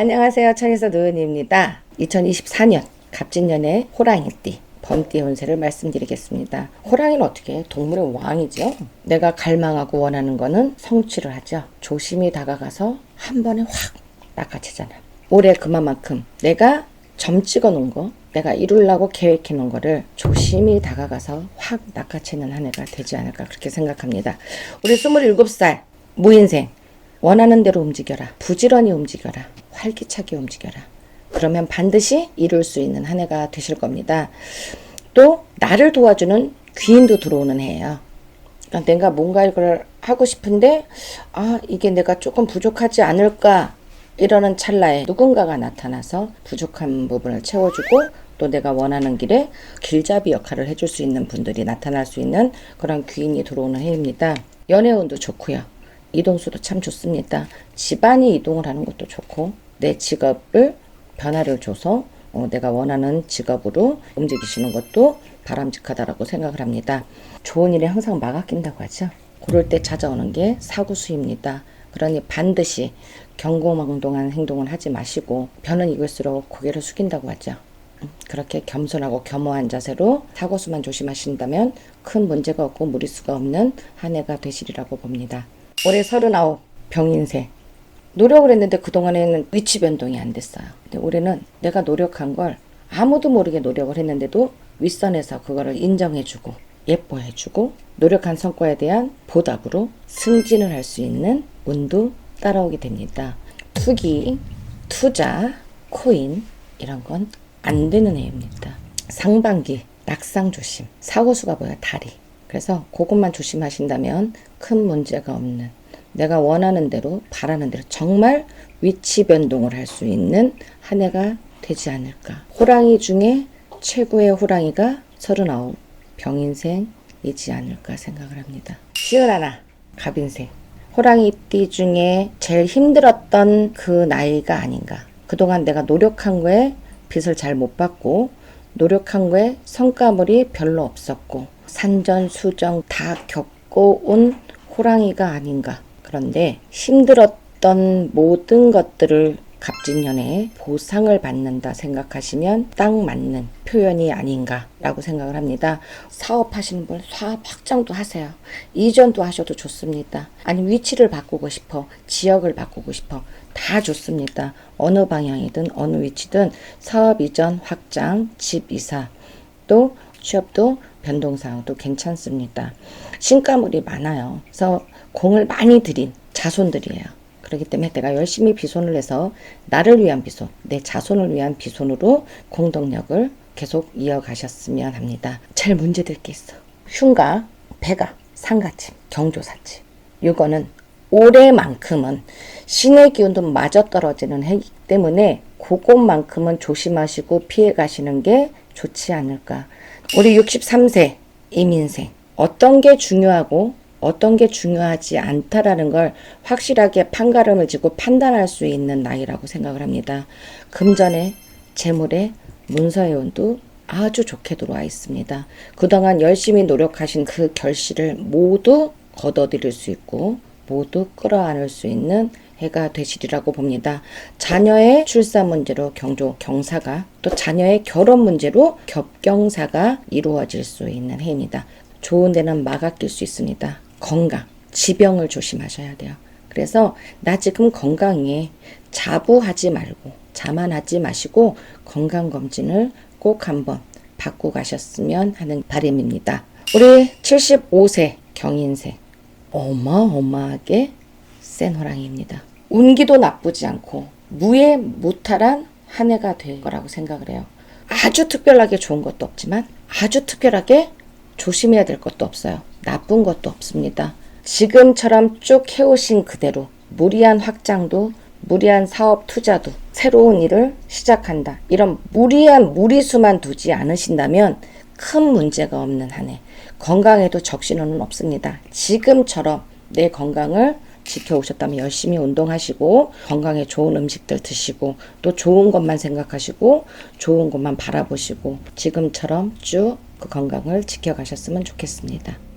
안녕하세요. 청에서 노은입니다. 2024년 갑진년의 호랑이띠 범띠 운세를 말씀드리겠습니다. 호랑이는 어떻게 해? 동물의 왕이죠. 내가 갈망하고 원하는 거는 성취를 하죠. 조심히 다가가서 한 번에 확 낚아채잖아. 올해 그만큼 내가 점 찍어 놓은 거, 내가 이루려고 계획해 놓은 거를 조심히 다가가서 확 낚아채는 한 해가 되지 않을까 그렇게 생각합니다. 우리 27살 무인생 원하는 대로 움직여라. 부지런히 움직여라. 활기차게 움직여라. 그러면 반드시 이룰 수 있는 한 해가 되실 겁니다. 또 나를 도와주는 귀인도 들어오는 해예요. 그러니까 내가 뭔가 이걸 하고 싶은데 아 이게 내가 조금 부족하지 않을까 이러는 찰나에 누군가가 나타나서 부족한 부분을 채워주고 또 내가 원하는 길에 길잡이 역할을 해줄 수 있는 분들이 나타날 수 있는 그런 귀인이 들어오는 해입니다. 연애운도 좋고요. 이동수도 참 좋습니다. 집안이 이동을 하는 것도 좋고 내 직업을 변화를 줘서 어, 내가 원하는 직업으로 움직이시는 것도 바람직하다라고 생각을 합니다. 좋은 일에 항상 막아 낀다고 하죠. 그럴 때 찾아오는 게 사구수입니다. 그러니 반드시 경고망동한 행동을 하지 마시고 변은 익을수록 고개를 숙인다고 하죠. 음, 그렇게 겸손하고 겸허한 자세로 사고수만 조심하신다면 큰 문제가 없고 무리수가 없는 한 해가 되시리라고 봅니다. 올해 39 병인세 노력을 했는데 그동안에는 위치 변동이 안 됐어요. 근데 올해는 내가 노력한 걸 아무도 모르게 노력을 했는데도 윗선에서 그거를 인정해주고 예뻐해주고 노력한 성과에 대한 보답으로 승진을 할 수 있는 운도 따라오게 됩니다. 투기, 투자, 코인 이런 건 안 되는 해입니다. 상반기 낙상 조심, 사고수가 뭐야 다리. 그래서 그것만 조심하신다면 큰 문제가 없는 내가 원하는 대로 바라는 대로 정말 위치 변동을 할 수 있는 한 해가 되지 않을까. 호랑이 중에 최고의 호랑이가 39 병인생이지 않을까 생각을 합니다. 시은 하나 갑인생 호랑이띠 중에 제일 힘들었던 그 나이가 아닌가. 그동안 내가 노력한 거에 빚을 잘 못 받고 노력한 거에 성과물이 별로 없었고 산전수정 다 겪고 온 호랑이가 아닌가. 그런데 힘들었던 모든 것들을 갑진년에 보상을 받는다 생각하시면 딱 맞는 표현이 아닌가라고 생각을 합니다. 사업하시는 분 사업 확장도 하세요. 이전도 하셔도 좋습니다. 아니 위치를 바꾸고 싶어, 지역을 바꾸고 싶어 다 좋습니다. 어느 방향이든 어느 위치든 사업 이전 확장, 집 이사 또 취업도 변동사항도 괜찮습니다. 신가물이 많아요. 그래서 공을 많이 들인 자손들이에요. 그렇기 때문에 내가 열심히 비손을 해서 나를 위한 비손, 내 자손을 위한 비손으로 공동력을 계속 이어가셨으면 합니다. 제일 문제될 게 있어. 흉가, 배가, 상가집, 경조사집. 이거는 올해만큼은 신의 기운도 마저 떨어지는 해이기 때문에 그것만큼은 조심하시고 피해 가시는 게 좋지 않을까. 우리 63세 이민생 어떤 게 중요하고 어떤 게 중요하지 않다라는 걸 확실하게 판가름을 지고 판단할 수 있는 나이라고 생각을 합니다. 금전에 재물에 문서해운도 아주 좋게 들어와 있습니다. 그동안 열심히 노력하신 그 결실을 모두 거둬들일 수 있고 모두 끌어안을 수 있는 해가 되시리라고 봅니다. 자녀의 출산 문제로 경조 경사가 또 자녀의 결혼 문제로 겹경사가 이루어질 수 있는 해입니다. 좋은 데는 막아낄 수 있습니다. 건강, 지병을 조심하셔야 돼요. 그래서 나 지금 건강해 자부하지 말고 자만하지 마시고 건강 검진을 꼭 한번 받고 가셨으면 하는 바람입니다. 우리 75세 경인생 어마어마하게 센 호랑이입니다. 운기도 나쁘지 않고 무에 무탈한 한 해가 될 거라고 생각을 해요. 아주 특별하게 좋은 것도 없지만 아주 특별하게 조심해야 될 것도 없어요. 나쁜 것도 없습니다. 지금처럼 쭉 해오신 그대로 무리한 확장도 무리한 사업 투자도 새로운 일을 시작한다. 이런 무리한 무리수만 두지 않으신다면 큰 문제가 없는 한 해. 건강에도 적신호는 없습니다. 지금처럼 내 건강을 지켜오셨다면 열심히 운동하시고 건강에 좋은 음식들 드시고 또 좋은 것만 생각하시고 좋은 것만 바라보시고 지금처럼 쭉 그 건강을 지켜가셨으면 좋겠습니다.